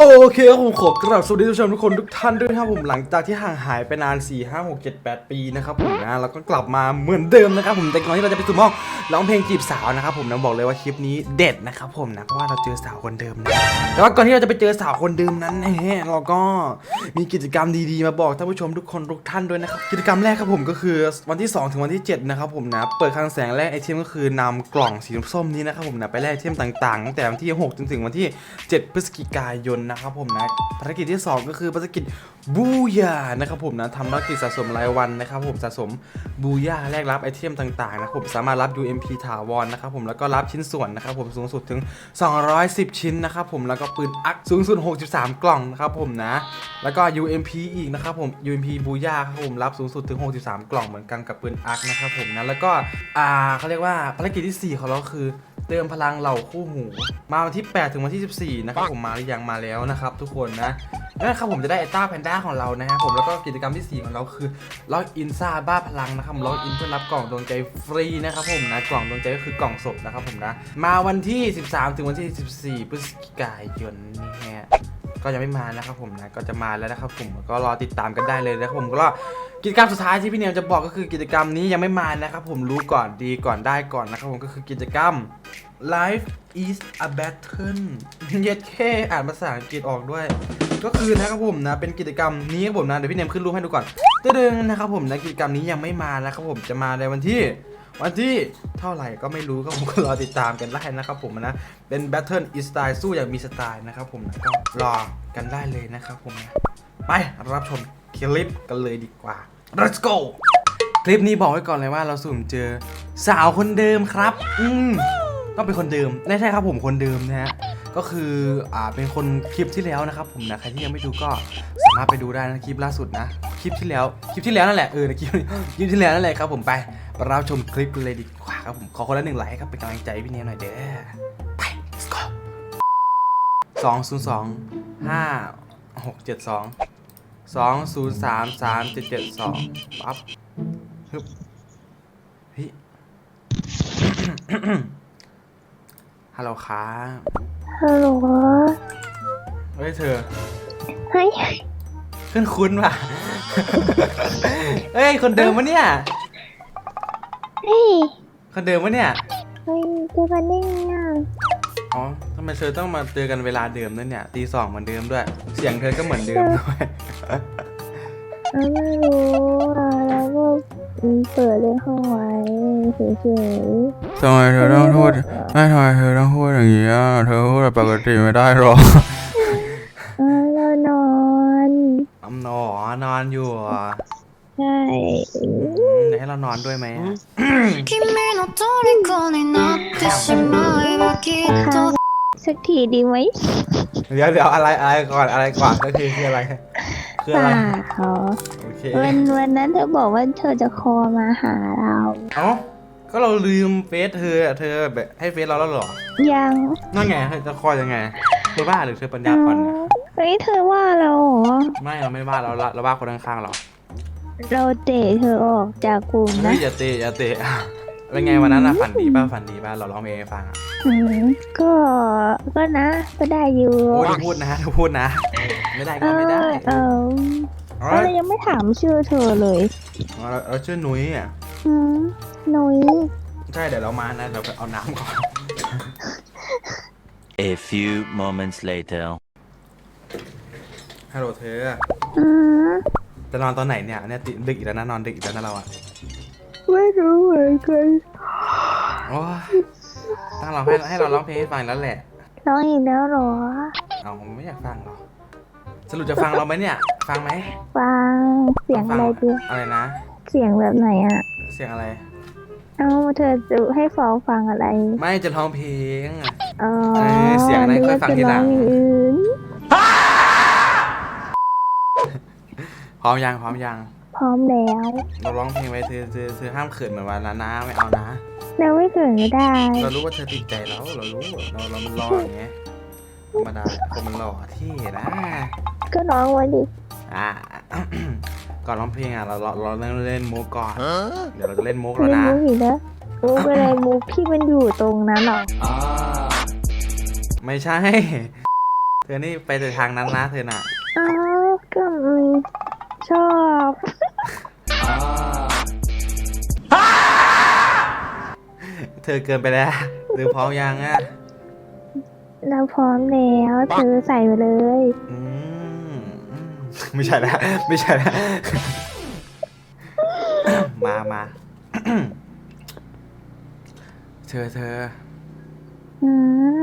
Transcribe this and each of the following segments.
โอเคครับผมขอกราบสวัสดีท่านผู้ชมทุกคนทุกท่านด้วยนะครับผมหลังจากที่ห่างหายไปนาน 4 5 6 7 8 ปีนะครับผมนะแล้วก็กลับมาเหมือนเดิมนะครับผมแต่ก่อนที่เราจะไปสู่ห้องร้องเพลงจีบสาวนะครับผมนะบอกเลยว่าคลิปนี้เด็ดนะครับผมนะเพราะว่าเราเจอสาวคนเดิมนะแต่ว่าก่อนที่เราจะไปเจอสาวคนเดิมนั้นนะฮะเราก็มีกิจกรรมดีๆมาบอกท่านผู้ชมทุกคนทุกท่านด้วยนะครับกิจกรรมแรกครับผมก็คือวันที่ 2 ถึงวันที่ 7 นะครับผมนะเปิดคลังแสงแรกไอเทมก็คือนำกล่องสีส้มนี้นะครับผมนะไปแลกไอเทมต่างๆตั้งแต่วันที่ 6 จนถึงวันที่ 7 พฤศจิกายนนะครับผมนะภารกิจที่ 2 ก็คือภารกิจบูยานะครับผมนะทำภารกิจสะสมรายวันนะครับผมสะสมบูยาแลกรับไอเทมต่างๆนะครับผมสามารถรับ UMP ถาวรนะครับผมแล้วก็รับชิ้นส่วนนะครับผมสูงสุดถึง 210 ชิ้นนะครับผมแล้วก็ปืนอักสูงสุด 63 กล่องนะครับผมนะ แล้วก็ UMP อีกนะครับผม UMP บูย่าครับผมรับสูงสุดถึง 63 กล่องเหมือนกันกับปืนอักนะครับผมนะแล้วก็อ่าเขาเรียกว่าภารกิจที่ 4 ของเราคือ เติมพลังเหล่าคู่หู มาวันที่ 8 ถึงวันที่ 14 นะครับผมมาหรือยังมาแล้วนะครับ ทุกคนนะนั่นครับผมจะได้ไอต้าแพนด้าของเรานะครับผมแล้วก็กิจกรรมที่ 4 ของเราคือล็อกอินซ่าบ้าพลังนะครับล็อกอินเพื่อรับกล่องดวงใจฟรีนะครับผมนะกล่องดวงใจก็คือกล่องศพนะครับผมนะมาวันที่ 13 ถึงวันที่ 14 พฤศจิกายนนี่ฮะ ก็ยังไม่มานะครับผมนะก็จะมาแล้วนะครับผมก็รอติดตามกันได้เลยนะครับผมก็กิจกรรมสุดท้ายที่พี่เนียมจะบอกก็คือกิจกรรมนี้ยังไม่มานะครับผมรู้ก่อนดีก่อนได้ก่อนนะครับผมก็คือกิจกรรม Life is a battle เย็ดแค่อ่านภาษาอังกฤษออกด้วย ก็คือนะครับผมนะเป็นกิจกรรมนี้ครับผมนะเดี๋ยวพี่เนียมขึ้นรูปให้ดูก่อนตึ้งนะครับผมนะกิจกรรมนี้ยังไม่มานะครับผมจะมาในวันที่ วันที่เท่าไหร่ก็ไม่รู้ก็ผมก็รอติดตามกันได้นะครับผมนะ เป็น Battle is Style สู้อย่างมีสไตล์นะครับผมนะก็รอกันได้เลยนะครับผมนะ ไปรับชมคลิปกันเลยดีกว่า let's go คลิปนี้บอกไว้ก่อนเลยว่าเราสุ่มเจอสาวคนเดิมครับ อืมต้องเป็นคนเดิมไม่ใช่ครับผมคนเดิมนะฮะก็คืออ่าเป็นคนคลิปที่แล้วนะครับผมนะใครที่ยังไม่ดูก็สามารถไปดูได้นะคลิปล่าสุดนะ คลิปที่แล้วคลิปที่แล้วนั่นแหละเออคลิปคลิปที่แล้วนั่นแหละครับผมไป รับชมคลิปกันเลยดีกว่าครับผม ขอคนละหนึ่งไลค์ครับเป็นกำลังใจให้พี่เนียหน่อยเด้อไป let's go สองศูนย์สองห้าหกเจ็ดสองสองศูนย์สามสามเจ็ดเจ็ดสองปั๊บฮึบเฮ้ยฮัลโหลครับฮัลโหลเฮ้ยเธอ เฮ้ย ขึ้นคุ้นว่ะ เฮ้ย คนเดิมวะเนี่ย เฮ้ยคนเดิมวะเนี่ย เฮ้ยเจอกันได้ไงอะอ๋อทำไมเธอต้องมาเจอกันเวลาเดิมด้วยเนี่ยตีสองเหมือนเดิมด้วย เสียงเธอก็เหมือนเดิมด้วยเออไม่รู้อะแล้วก็อืมเปิดเลยห้องไว้เฉยทำไมเธอต้องพูดไม่ทำไมเธอต้องพูดอย่างนี้อะเธอพูดแบบปกติไม่ได้หรอๆเออแล้วนอนอำนอนอนอยู่อะใช่อื มเดี๋ยวให้เรานอนด้วยไหมอะ 君の虜になってしまえばきっと สักทีดีไหม เดี๋ยวเดี๋ยวอะไรอะไรก่อนอะไรก่อนก็คือคืออะไร คืออะไร ป่าเขา โอเค วันวันนั้นเธอบอกว่าเธอจะคอมาหาเรา เอ้า ก็เราลืมเฟซเธออะเธอแบบให้เฟซเราแล้วเหรอ ยัง นั่นไงเธอจะคอยยังไงเธอบ้าหรือเธอปัญญาอ่อนเนี่ย เฮ้ยเธอว่าเราเหรอ ไม่เราไม่ว่าเราเราเราว่าคนข้างๆเรา เราเตะเธอออกจากกลุ่มเฮ้นะยอย่าเตะอย่าเตะเป็นไงวันนั้นอะฝันดีป่ะฝันดีป่ะเราร้องเพลงให้ฟังอะอืมก็ก็นะ ก็ได้อยู่โอ้ยดูพูดนะดูพูดนะ ไม่ได้เอก็ไม่ได้อเออเอาเรายังไม่ถามชื่อเธอเลยเราเราชื่อนุ้ยอะอืมนุ้ยใช่เดี๋ยวเรามานะเราไปเอาน้ำก่อน A few moments later. ฮัลโหลเธอ อืม จะนอนตอนไหนเนี่ยเนี่ยติดึกอีกแล้วนะนอนดึกอีกแล้วนะเราอะไม่รู้เหมือนกันโอ้ยตั้งเราให้ให้เราร้องเพลงให้ฟังแล้วแหละ ร้องอีกแล้วเหรอ เอาไม่อยากฟังหรอสรุปจะฟังเราไหมเนี่ย ฟังไหมฟังเสียงอะไรดีอะไรนะ เสียงแบบไหนอะเสียงอะไร เอาเธอจะให้ฟองฟังอะไร ไม่จะร้องเพลงอ๋อเออเสียงอะไรค่อยฟังทีหลัง นึกว่าจะร้ออย่างอื่น พร้อมยังพร้อมยังพร้อมแล้วเราร้องเพลงไว้เธอเธอเธอห้ามเขินเหมือนวันนั้นนะไม่เอานะ เราไม่เขินก็ได้ เรารู้ว่าเธอติดใจแล้วเรารู้เราเรามันหล่ออย่างเงี้ยธรรมดาคนมันหล่อที่นะ ก็ร้องมาดิอ่าก่อนร้องเพลงอะเราเราเราเล่นเล่นมุกก่อนเดี๋ยวเราจะเล่นมุกแล้วเล่นนะมุกอีกแล้วมุกอะไรมุกที่มันอยู่ตรงนั้นหรอไม่ใช่ธอนี่ไปแต่ทางนั้นนะเธอน่ะ ธอเกินไปแล้วเธอพร้อมยังอะเราพร้อมแล้วเธอใส่ไปเลยอืมไม่ใช่แล้วไม่ใช่แล้วมามาเธอเธออืม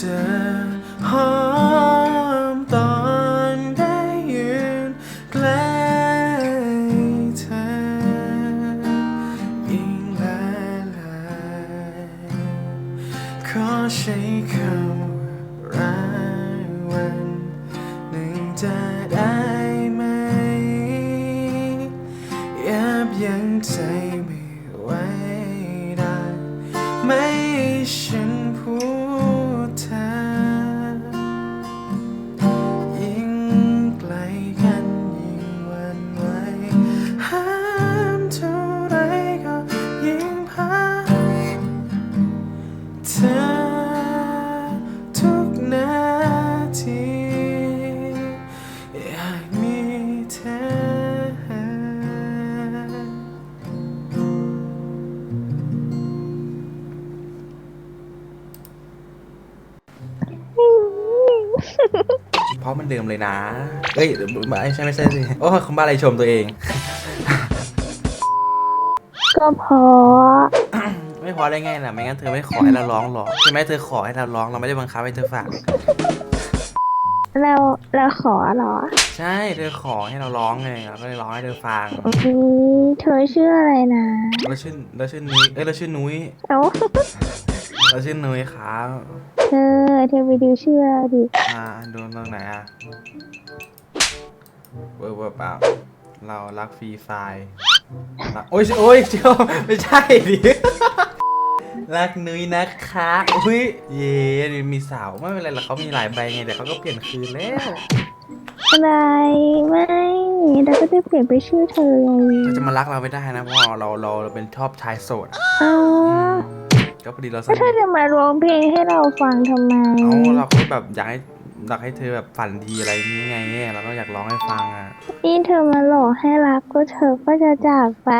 ธอหอมตอนได้ยืนใกล้เธอยิ่งละลายขอใช้คำรักวันหนึ่งจะได้ไหมยับยั้งใจ เธอทุกนาทีอยากมีเธอ เพราะมันเดิมเลยนะ เอ้ยไม่ใช่ไม่ใช่สิ โอ้ยคุณบ้าอะไรชมตัวเอง ก็เพราะ ไม่พอได้ไงล่ะ ไม่งั้นเธอไม่ขอให้เราร้องหรอกใช่ไหมเธอขอให้เราร้องเราไม่ได้บังคับให้เธอฟัง เราเราขอเหรอใช่ เธอขอให้เราร้องไงเราก็เลยร้องให้เธอฟังอืมเธอชื่ออะไรนะเราชื่อเราชื่อนุ้ยเอ้ยเราชื่อนุ้ยเอ้าเราชื่อนุ้ยครับเธอเธอไปดูชื่อเราดิอ่าดูตรงไหนอะเวอร์เวอร์เปล่าเรารักฟรีไฟล์รักโอ้ยโอ้ยเจ้าไม่ใช่ดิ รักนุ้ยนะคะอุ้ยเย่นี่มีสาวไม่เป็นไรหรอกเขามีหลายใบไงแต่เขาก็เปลี่ยนคืนแล้วอะไรไม่เราก็จะเปลี่ยนไปชื่อเธอไงเขาจะมารักเราไม่ได้นะเพราะว่าเราเราเราเป็นชอบชายโสดอะเอ้าก็พอดีเราสแล้วเธนิอทจะมาร้องเพลงให้เราฟังทำไมเอาเราก็แบบอยากให้ อยากให้เธอแบบฝันดีอะไรอย่างนี้ไงเราก็อยากร้องให้ฟังอะ นี่เธอมาหลอกให้รักก็เธอก็จะจากไป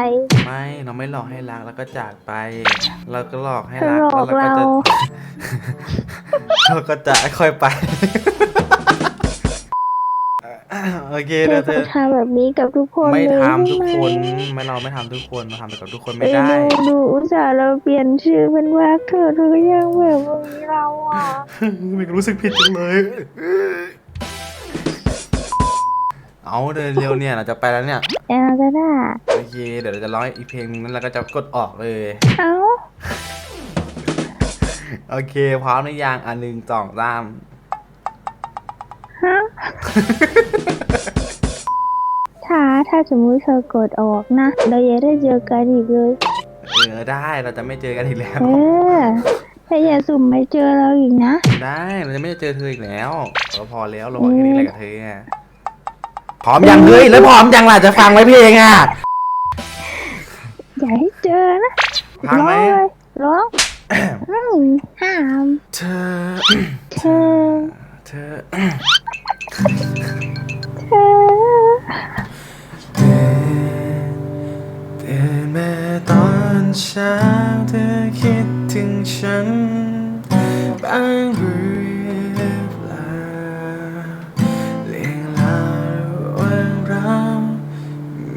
ไม่เราไม่หลอกให้รักแล้วก็จากไป เราก็หลอกให้เธอรักหลอกแล้วเราก็เราจะ เราก็จะค่อยไป โอเคเธเดี๋อยวเธจะอทำแบบนี้กับทุกคนไม่เลยทำทุกใช่คนไหมไม่เราไม่ทำทุกคนเราทำแต่กับทุกคนเอไม่อได้ ดูดูอุตส่าห์เราเปลี่ยนชื่อเป็นว่าเธอเธอก็ยังแบบนี้เราอะไม่รู้สึกผิดจังเลย เอาเดินเร็วเนี่ยเราจะไปแล้วเนี่ยเออก็ได้โอเคเดี๋ยวเราจะร้องอีกเพลงนึงนั้นเราก็จะกดออกเลย เอ้าโอเคพร้อมหรือยังอันหนึ่งสองสามฮะ ถ้าถ้าสมมุติเธอกดออกนะ เราอย่าได้เจอกันอีกเลย เออได้เราจะไม่เจอกันอีกแล้ว เออถ้าอย่าสุ่มไปเจอเราอีกนะ ได้เราจะไม่เจอเธออีกแล้วเราพอแล้วเราบอกแค่นี้แหละกับเธออะพร้อมยังเฮ้ยแล้วพร้อมยังล่ะจะฟังไหมเพลงอะอย่าให้เจอนะฟังไหมร้องเลยร้องอืมห้าม เธอ เธอ เธอเธอ ฉันบ้างหรือเปล่าเรื่องราวว่างเรา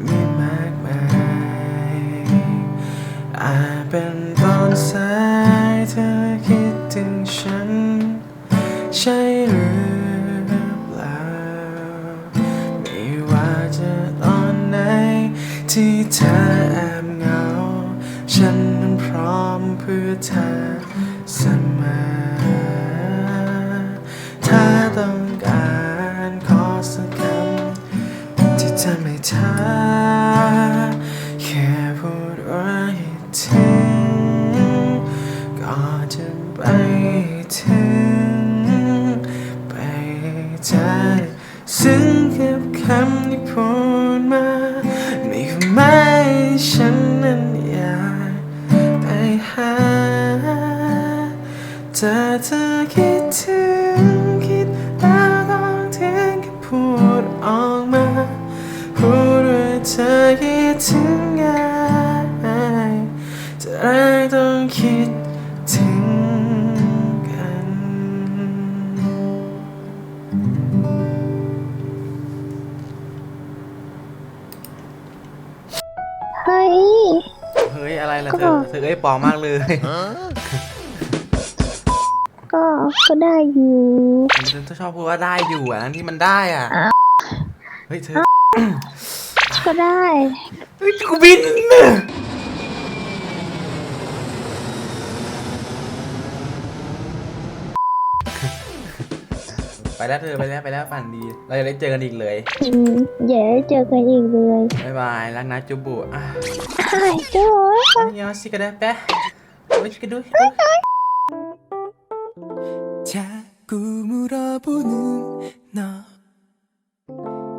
มีมากมายอาจเป็นตอนสายเธอคิดถึงฉัน ใช่หรือเปล่าไม่ว่าจะตอนไหนที่เธอแอบเหงา ฉันนั้นพร้อมเพื่อเธอ เธอ แค่พูดว่าให้ถึงก็จะไปถึง ไปใจซึ้งกับคำที่พูดมานี่คือไม่ฉันนั้นอยากไปหาเธอเธอคิดถึง ถึงไงจะได้ต้องคิดถึงกัน เฮ้ย เฮ้ย อะไรล่ะก็เธอ เธอเอ้ยปลอมมากเลย ก็ ก็ได้อยู่มันเธอชอบพูดว่าได้อยู่อะทั้งที่มันได้อะ เฮ้ยเธอ ก็ได้เฮ้ยกูบิน ไปแล้วเธอไปแล้วไปแล้วฝันดี เราจะได้เจอกันอีกเลย อืมอย่าได้เจอกันอีกเลย บ๊ายบายรักนะจุบุอ่ะ หายจ้อย ยอสิกระดาแปะไว้กันดู 자꾸 물어보는 너